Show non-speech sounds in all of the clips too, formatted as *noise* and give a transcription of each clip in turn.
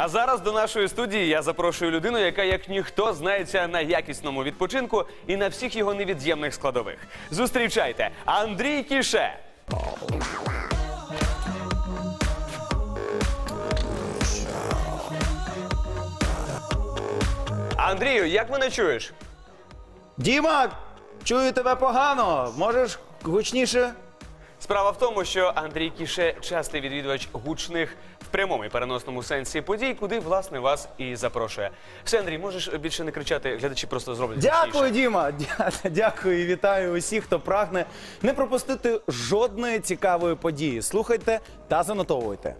А зараз до нашої студії я запрошую людину, яка як ніхто знається на якісному відпочинку і на всіх його невід'ємних складових. Зустрічайте Андрій Кіше. Андрію, як мене чуєш? Діма, чую тебе погано. Можеш гучніше? Справа в тому, що Андрій Кіше частий відвідувач гучних в прямому і переносному сенсі подій, куди власне вас і запрошує. Все, Андрій, можеш більше не кричати, глядачі просто зроблять. Дякую. Діма. *laughs* Дякую і вітаю усіх, хто прагне не пропустити жодної цікавої події. Слухайте та занотовуйте.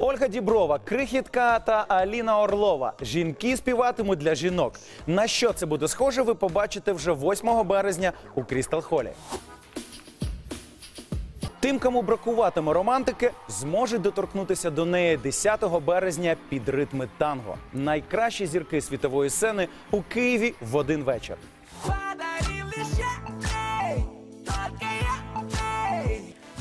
Ольга Діброва, Крихітка та Аліна Орлова. Жінки співатимуть для жінок. На що це буде схоже, ви побачите вже 8 березня у Крістал Холі. Тим, кому бракуватиме романтики, зможуть доторкнутися до неї 10 березня під ритми танго. Найкращі зірки світової сцени у Києві в один вечір.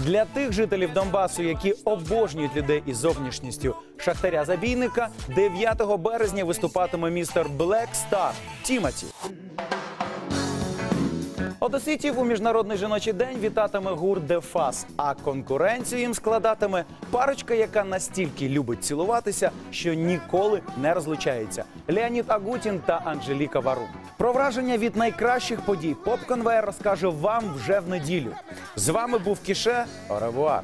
Для тих жителів Донбасу, які обожнюють людей із зовнішністю Шахтаря Забійника, 9 березня виступатиме містер Black Star Тімоті. Одеситів у міжнародний жіночий день вітатиме гурт Дефас, а конкуренцію їм складатиме парочка, яка настільки любить цілуватися, що ніколи не розлучається. Леонід Агутін та Анжеліка Варум. Про враження від найкращих подій Поп Конвейер розкаже вам вже в неділю. З вами був Кіше. Оревуар.